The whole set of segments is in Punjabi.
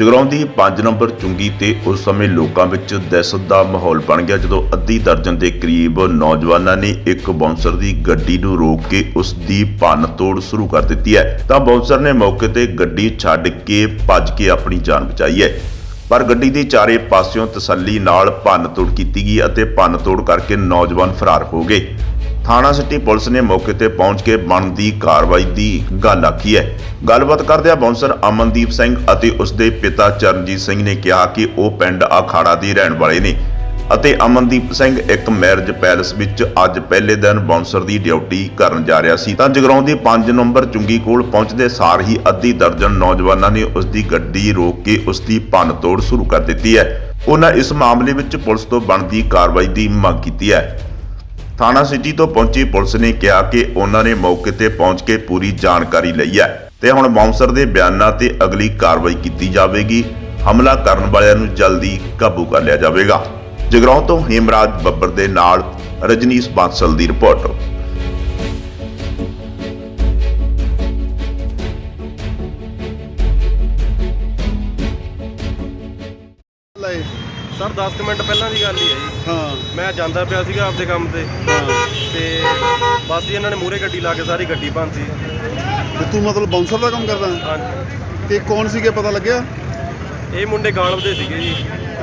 ਜਗਰਾਉਂ ਦੀ 5 ਨੰਬਰ ਚੁੰਗੀ ਤੇ ਉਸ ਸਮੇਂ ਲੋਕਾਂ ਵਿੱਚ ਦਹਿਸ਼ਤ ਦਾ ਮਾਹੌਲ ਬਣ ਗਿਆ ਜਦੋਂ ਅੱਧੀ ਦਰਜਨ ਦੇ ਕਰੀਬ ਨੌਜਵਾਨਾਂ ਨੇ ਇੱਕ ਬਾਉਂਸਰ ਦੀ ਗੱਡੀ ਨੂੰ ਰੋਕ ਕੇ ਉਸ ਦੀ ਭੰਨ ਤੋੜ ਸ਼ੁਰੂ ਕਰ ਦਿੱਤੀ ਹੈ। ਤਾਂ ਬਾਉਂਸਰ ਨੇ ਮੌਕੇ ਤੇ ਗੱਡੀ ਛੱਡ ਕੇ ਭੱਜ ਕੇ ਆਪਣੀ ਜਾਨ ਬਚਾਈ ਹੈ। ਪਰ ਗੱਡੀ ਦੀ ਚਾਰੇ ਪਾਸਿਓਂ ਤਸੱਲੀ ਨਾਲ ਭੰਨ ਤੋੜ ਕੀਤੀ ਗਈ ਅਤੇ ਭੰਨ ਤੋੜ ਕਰਕੇ ਨੌਜਵਾਨ ਫਰਾਰ ਹੋ ਗਏ। ਥਾਣਾ ਸਿਟੀ ਪੁਲਿਸ ਨੇ ਮੌਕੇ ਤੇ ਪਹੁੰਚ ਕੇ ਬਣਦੀ ਕਾਰਵਾਈ ਦੀ ਗੱਲ ਆਖੀ ਹੈ। ਗੱਲਬਾਤ ਕਰਦਿਆਂ ਬਾਉਂਸਰ ਅਮਨਦੀਪ ਸਿੰਘ ਅਤੇ ਉਸ ਦੇ ਪਿਤਾ ਚਰਨਜੀਤ ਸਿੰਘ ਨੇ ਕਿਹਾ ਕਿ ਉਹ ਪਿੰਡ ਆਖਾੜਾ ਦੇ ਰਹਿਣ ਵਾਲੇ ਨੇ ਅਤੇ ਅਮਨਦੀਪ ਸਿੰਘ ਇੱਕ ਮੈਰਿਜ ਪੈਲਸ ਵਿੱਚ ਅੱਜ ਪਹਿਲੇ ਦਿਨ ਬਾਉਂਸਰ ਦੀ ਡਿਊਟੀ ਕਰਨ ਜਾ ਰਿਹਾ ਸੀ। ਤਾਂ ਜਗਰਾਉਂ ਦੀ 5 ਨੰਬਰ ਚੁੰਗੀ ਕੋਲ ਪਹੁੰਚਦੇ ਸਾਰ ਹੀ ਅੱਧੀ ਦਰਜਨ ਨੌਜਵਾਨਾਂ ਨੇ ਉਸ ਦੀ ਗੱਡੀ ਰੋਕ ਕੇ ਉਸ ਦੀ ਭੰਨ ਤੋੜ ਸ਼ੁਰੂ ਕਰ ਦਿੱਤੀ ਹੈ। ਉਹਨਾਂ ਇਸ ਮਾਮਲੇ ਵਿੱਚ ਪੁਲਿਸ ਤੋਂ ਬਣਦੀ ਕਾਰਵਾਈ ਦੀ ਮੰਗ ਕੀਤੀ ਹੈ। ਥਾਣਾ ਸਿਟੀ ਤੋਂ ਪਹੁੰਚੀ ਪੁਲਿਸ ਨੇ ਕਿਹਾ ਕਿ ਉਹਨਾਂ ਨੇ ਮੌਕੇ ਤੇ ਪਹੁੰਚ ਕੇ ਪੂਰੀ ਜਾਣਕਾਰੀ ਲਈ ਹੈ ਤੇ ਹੁਣ ਬਾਉਂਸਰ ਦੇ ਬਿਆਨਾਂ ਤੇ ਅਗਲੀ ਕਾਰਵਾਈ ਕੀਤੀ ਜਾਵੇਗੀ। ਹਮਲਾ ਕਰਨ ਵਾਲਿਆਂ ਨੂੰ ਜਲਦੀ ਕਾਬੂ ਕਰ ਲਿਆ ਜਾਵੇਗਾ। ਜਗਰਾਉਂ ਤੋਂ ਹੇਮਰਾਜ ਬੱਬਰ ਦੇ ਨਾਲ ਰਜਨੀਸ਼ ਬਾਂਸਲ ਦੀ ਰਿਪੋਰਟ। ਸਰ 10 ਕੁ ਮਿੰਟ ਪਹਿਲਾਂ ਦੀ ਗੱਲ ਹੀ ਹੈ ਜੀ। ਹਾਂ। ਮੈਂ ਜਾਂਦਾ ਪਿਆ ਸੀਗਾ ਆਪਦੇ ਕੰਮ ਤੇ। ਹਾਂ। ਤੇ ਬਸ ਜੀ ਇਹਨਾਂ ਨੇ ਮੂਰੇ ਗੱਡੀ ਲਾ ਕੇ ਸਾਰੀ ਗੱਡੀ ਭੰਨਤੀ। ਤੇ ਤੂੰ ਮਤਲਬ ਬਾਉਂਸਰ ਦਾ ਕੰਮ ਕਰਦਾ? ਹਾਂਜੀ। ਤੇ ਕੌਣ ਸੀਗੇ ਪਤਾ ਲੱਗਿਆ? ਇਹ ਮੁੰਡੇ ਗਾਲਬ ਦੇ ਸੀਗੇ ਜੀ।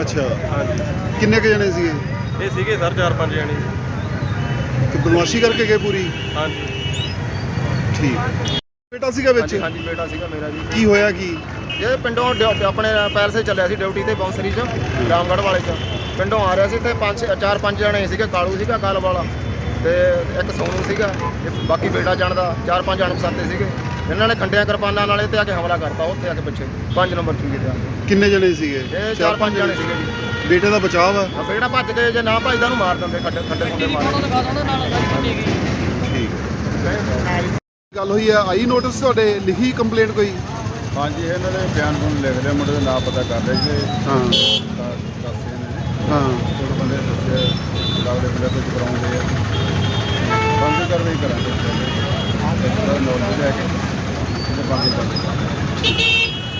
ਅੱਛਾ। ਹਾਂਜੀ। ਕਿੰਨੇ ਕੁ ਜਣੇ ਸੀਗੇ? ਇਹ ਸੀਗੇ ਸਰ 4-5 ਜਣੇ। ਤੇ ਬਦਮਾਸ਼ੀ ਕਰਕੇ ਗਏ ਪੂਰੀ? ਹਾਂਜੀ। ਠੀਕ। ਬੇਟਾ ਸੀਗਾ ਵਿੱਚ? ਹਾਂਜੀ ਹਾਂਜੀ ਬੇਟਾ ਸੀਗਾ ਮੇਰਾ ਜੀ। ਕੀ ਹੋਇਆ ਕੀ? ਇਹ ਪਿੰਡੋਂ ਡਿਊ- ਆਪਣੇ ਪੈਰ ਸੇ ਚੱਲਿਆ ਸੀ ਡਿਊਟੀ ਤੇ ਬੌਂਸਰੀ ਚ ਰਾਮਗੜ੍ਹ ਵਾਲੇ ਚ। ਪਿੰਡੋਂ ਆ ਰਿਹਾ ਸੀ ਤੇ ਪੰਜ ਚਾਰ ਪੰਜ ਜਣੇ ਸੀਗੇ ਕਾਲੂ ਸੀਗਾ ਗੱਲ ਵਾਲਾ ਤੇ ਇੱਕ ਸੋਨੂ ਸੀਗਾ ਤੇ ਬਾਕੀ ਬੇਟਾ ਜਾਣਦਾ ਚਾਰ ਪੰਜ ਅਣਪਛਾਤੇ ਸੀਗੇ। ਇਹਨਾਂ ਨੇ ਖੰਡਿਆਂ ਕਿਰਪਾਨਾਂ ਨਾਲ ਤੇ ਆ ਕੇ ਹਮਲਾ ਕਰਤਾ ਉੱਥੇ ਆ ਕੇ ਪਿੱਛੇ ਪੰਜ ਨੰਬਰ ਚੁੰਗੀ ਤੇ ਆ ਕੇ। ਕਿੰਨੇ ਜਣੇ ਸੀਗੇ? ਇਹ ਚਾਰ ਪੰਜ ਜਣੇ ਸੀਗੇ ਜੀ। ਬੇਟੇ ਦਾ ਬਚਾਅ ਵਾ? ਆ ਬੇਟਾ ਭੱਜ ਗਏ ਜੇ ਨਾ ਭੱਜਦਾ ਨੂੰ ਮਾਰ ਦਿੰਦੇ ਖੱਡੇ ਖੱਡੇ ਖੁੰਡੇ ਮਾਰ ਠੀਕ। ਗੱਲ ਹੋਈ ਆ ਆਈ ਨੋਟਿਸ ਤੁਹਾਡੇ ਲਿਖੀ ਕੰਪਲੇਂਟ ਕੋਈ? ਹਾਂਜੀ ਇਹਨਾਂ ਦੇ ਬਿਆਨ ਨੂੰ ਲਿਖ ਮੁੰਡੇ ਦਾ ਨਾਮ ਪਤਾ ਕਰ ਲੈ ਸੀ ਹਾਂ। ਦੱਸੇ ਨੇ। ਹਾਂ। ਕੋਈ ਬੰਦੇ ਦੱਸਿਆ ਲਾਗਲੇ ਬੰਦੇ ਤੋਂ ਕਰਾਉਂਦੇ ਆ। ਬੰਦ ਕਰਵਾਈ ਕਰਾਂਗੇ।